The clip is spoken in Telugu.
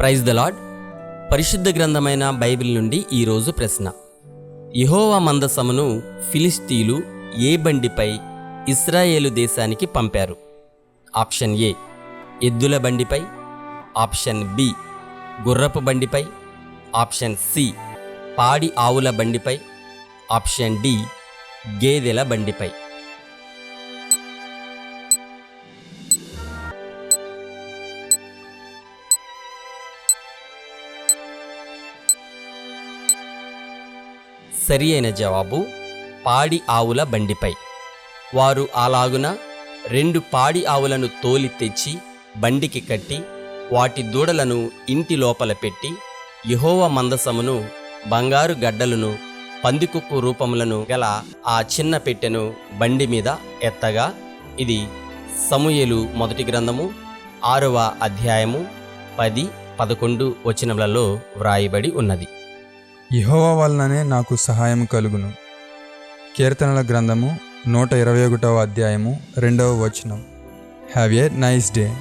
ప్రైజ్ ద లాడ్ పరిశుద్ధ గ్రంథమైన బైబిల్ నుండి ఈరోజు ప్రశ్న. యహోవా మందసమును ఫిలిస్తీలు ఏ బండిపై ఇస్రాయేలు దేశానికి పంపారు? ఆప్షన్ ఏ ఎద్దుల బండిపై. ఆప్షన్ బి గుర్రపు బండిపై. ఆప్షన్ సి పాడి ఆవుల బండిపై. ఆప్షన్ డి గేదెల బండిపై. సరి అయిన జవాబు పాడి ఆవుల బండిపై. వారు అలాగున రెండు పాడి ఆవులను తోలి తెచ్చి బండికి కట్టి వాటి దూడలను ఇంటి లోపల పెట్టి యహోవ మందసమును బంగారు గడ్డలను పందికొక్కు రూపములను గల ఆ చిన్న పెట్టెను బండి మీద ఎత్తగా ఇది సమూయలు మొదటి గ్రంథము ఆరవ అధ్యాయము పది పదకొండు వచనములలో వ్రాయబడి ఉన్నది. ఇహోవ వలననే నాకు సహాయం కలుగును. కీర్తనల గ్రంథము నూట ఇరవై ఒకటవ అధ్యాయము రెండవ వచనం. Have a nice day